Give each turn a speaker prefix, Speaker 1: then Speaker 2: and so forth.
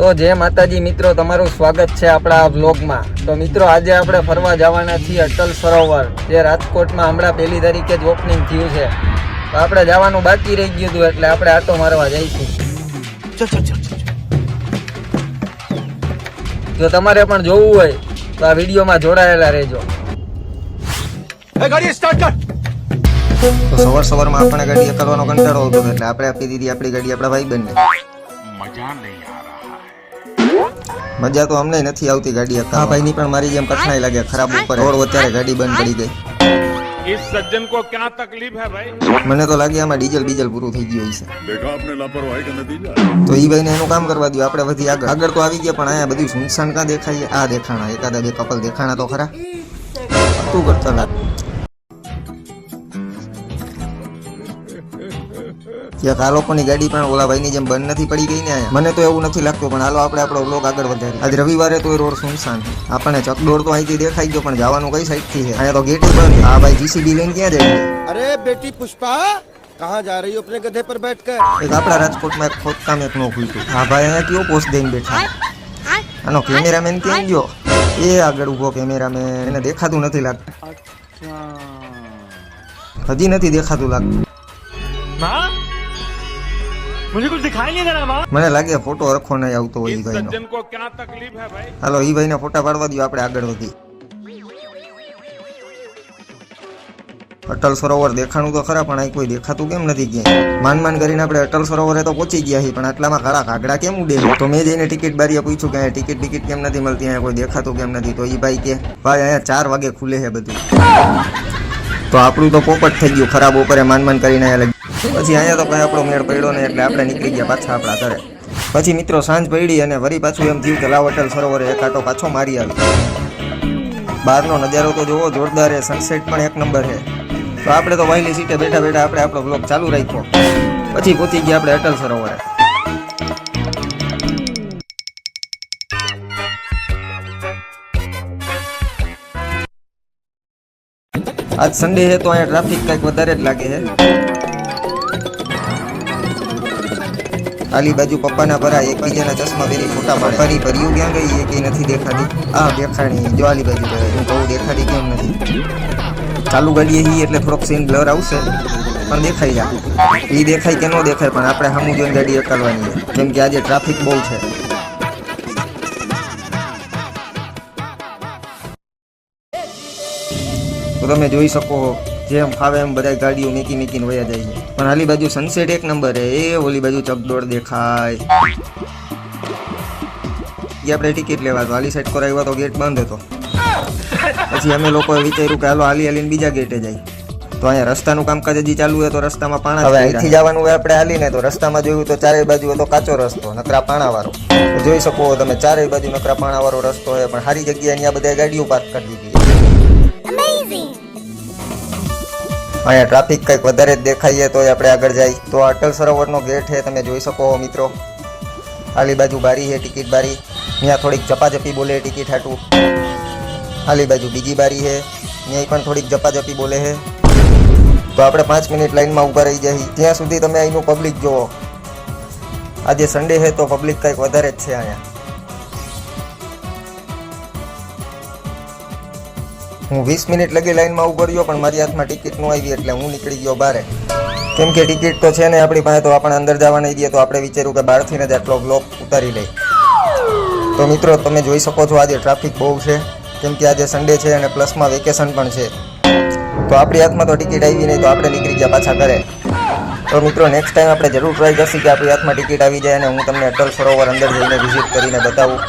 Speaker 1: તો જે માતાજી મિત્રો તમારું સ્વાગત છે આપણા આ વ્લોગમાં. તો મિત્રો આજે આપણે ફરવા જવાના છીએ અટલ સરોવર જે રાજકોટમાં હમણાં પહેલી તારીખે જ ઓપનિંગ થયું છે. તો આપણે જવાનું બાકી રહી ગયું હતું એટલે આપણે આટો મારવા જઈશું. જો તમારે પણ જોવું હોય તો આ વિડીયોમાં જોડાયેલા રહેજો.
Speaker 2: તો સવાર સવારમાં આપણે ગાડી કરવાનો કંટાળો હતો એટલે આપણે આપી દીધી આપણી ગાડી આપણા ભાઈબંધને મજા તો અમને નથી આવતી ગાડી હા ભાઈની પણ મારી જેમ કઠણાઈ લાગે ખરાબ ઉપર રોડ વચ્ચે ગાડી બંધ પડી ગઈ
Speaker 3: इस सज्जन को क्या तकलीफ है भाई
Speaker 2: મને તો લાગે આમાં ડીઝલ બીજલ પૂરું થઈ ગયું છે
Speaker 4: देखा आपने लापरवाही का नतीजा
Speaker 2: તો ઈ ભાઈને એનું કામ કરવા દો આપણે વધી આગળ આગળ તો આવી ગયા પણ અહીંયા બધું સુનસાન કાં દેખાય આ દેખાણા એકાદા બે કપલ દેખાણા તો ખરા શું કરતા લાગ ક્યાંક આ લોકોની ગાડી પણ ઓલા ભાઈની જેમ બંધ નથી પડી ગઈ ને અહીંયા મને તો એવું નથી લાગતું પણ હાલો આપણે આપણો બ્લોગ આગળ વધારીએ આજ રવિવારે તો રોડ સુનસાન આપણને ચકડોળ તો અહીંથી દેખાઈ ગયો પણ જવાનું કઈ સાઈડથી છે અહીંયા તો ગેટ બંધ આ ભાઈ જીસીબી લઈને ક્યાં જાય
Speaker 5: अरे बेटी पुष्पा कहाँ जा रही हो अपने गधे पर बैठकर
Speaker 2: એક આપણા રાજકોટમાં એક ખોદકામ એક નો ખુલતું હા ભાઈ અહીંયા કયો પોસ્ટ દઈને બેઠા આનો કેમેરામેન ક્યાં ગયો એ આગળ ઊભો કેમેરામેન એને દેખાતું નથી લાગતું હજી નથી દેખાતું લાગતું મને લાગે ફોટો રખો નહીં આવતો હોય ઈ
Speaker 3: इस
Speaker 2: ભાઈનો
Speaker 3: सज्जन को क्या तकलीफ है भाई
Speaker 2: હાલો ઈ ભાઈને ફોટા પાડવા દો આપણે આગળ વધી અટલ સરોવર દેખાણું તો ખરા પણ અહીં કોઈ દેખાતું કેમ નથી ક્યાંય માન માન કરીને આપણે અટલ સરોવરે તો પહોંચી ગયા છીએ પણ આટલામાં ખરા કાગડા કેમ ઉડે તો મેં જઈને ટિકિટ બારીએ પૂછ્યું કે અહીંયા ટિકિટ ટિકિટ કેમ નથી મળતી અહીંયા કોઈ દેખાતું કેમ નથી તો ઈ ભાઈ કે ભાઈ અહીંયા ચાર વાગે ખુલે છે બધું તો આપણું તો પોપટ થઈ ગયું, ખરાબ ઉપરે માન માન કરીને અહીંયા લઈ પછી અહીંયા તો કઈ આપણો મેળ પડ્યો ને એટલે આપણે નીકળી ગયા પાછા આપણા ઘરે. પછી મિત્રો સાંજ પડી અને વરી પાછું એમ થયું કે લાવ અટલ સરોવરે એક આટો પાછો મારી આવ્યો બહારનો નજારો તો જોવો, જોરદાર છે સનસેટ પણ એક નંબર છે. તો આપણે તો વહેલી સીટે બેઠા બેઠા આપણે આપણો બ્લોગ ચાલુ રાખ્યો. પછી પહોંચી ગયા આપણે અટલ સરોવરે. આજ સન્ડે છે, તો અહીંયા ટ્રાફિક કંઈક વધારે જ લાગે છે. આલી બાજુ પપ્પાના ભરા એકબીજાના ચશ્મા પહેરી ફોટા પાડે. ફરી ભર્યું ક્યાં ગઈ? એ નથી દેખાતી. આ દેખાણી, જો આલી બાજુ હું કહું દેખાતી કેમ નથી? ચાલુ ગાડીએ હી એટલે થોડોક સીન બ્લર આવશે, પણ દેખાઈ જાય. એ દેખાય કે ન દેખાય, પણ આપણે સામું જોઈને ગાડી અકાલવાની છે. કેમ કે આજે ટ્રાફિક બહુ છે. તો તમે જોઈ શકો જેમ ફાવે એમ બધા ગાડીઓ નીકી મીકીને વયા જાય છે. પણ આલી બાજુ સનસેટ એક નંબર એ ઓલી બાજુ ચકડોળ દેખાય. એ આપણે ટિકિટ લેવા તો આલી સાઈડ કરાવ્યો તો ગેટ બંધ હતો. પછી અમે લોકોએ વિચાર્યું કે હાલો હાલી હાલીને બીજા ગેટે જાય. તો અહીંયા રસ્તાનું કામકાજ હજી ચાલુ હોય તો રસ્તામાં પાણા હવે અહીંથી જવાનું હોય આપણે હાલીને તો રસ્તામાં જોયું તો ચારેય બાજુ હતો કાચો રસ્તો નકરા પાણા વાળો જોઈ શકો તમે ચારે બાજુ નકરા પાણાવાળો રસ્તો હોય પણ સારી જગ્યાએ અહીંયા બધા ગાડીઓ પાર્ક કરી દીધી. અહીંયા ટ્રાફિક કંઈક વધારે જ દેખાઈએ તો આપણે આગળ જાય તો અટલ સરોવરનો ગેટ છે, તમે જોઈ શકો મિત્રો. આલી બાજુ બારી છે, ટિકિટ બારી. ત્યાં થોડીક ઝપાઝપી બોલે ટિકિટ હાટું. આલી બાજુ બીજી બારી છે ત્યાં પણ થોડીક ઝપાઝપી બોલે છે. તો આપણે પાંચ મિનિટ લાઈનમાં ઊભા રહી જઈએ. ત્યાં સુધી તમે અહીંનું પબ્લિક જુઓ. આજે સન્ડે છે, તો પબ્લિક કંઈક વધારે જ છે અહીંયા. હું વીસ મિનિટ લગી લાઈનમાં ઊભો રહ્યો, પણ મારી હાથમાં ટિકિટ ન આવી એટલે હું નીકળી ગયો બારે. કેમ કે ટિકિટ તો છે ને આપણી પાસે, તો આપણે અંદર જવા નહીં દઈએ તો આપણે વિચાર્યું કે બહારથી જ આટલો બ્લોક ઉતારી લઈ તો મિત્રો, તમે જોઈ શકો છો આજે ટ્રાફિક બહુ છે. કેમ કે આજે સન્ડે છે અને પ્લસમાં વેકેશન પણ છે. તો આપણી હાથમાં તો ટિકિટ આવી નહીં, તો આપણે નીકળી ગયા પાછા ઘરે. તો મિત્રો નેક્સ્ટ ટાઈમ આપણે જરૂર ટ્રાય કરશું કે આપણી હાથમાં ટિકિટ આવી જાય અને હું તમને અટલ સરોવર અંદર જઈને વિઝિટ કરીને બતાવું.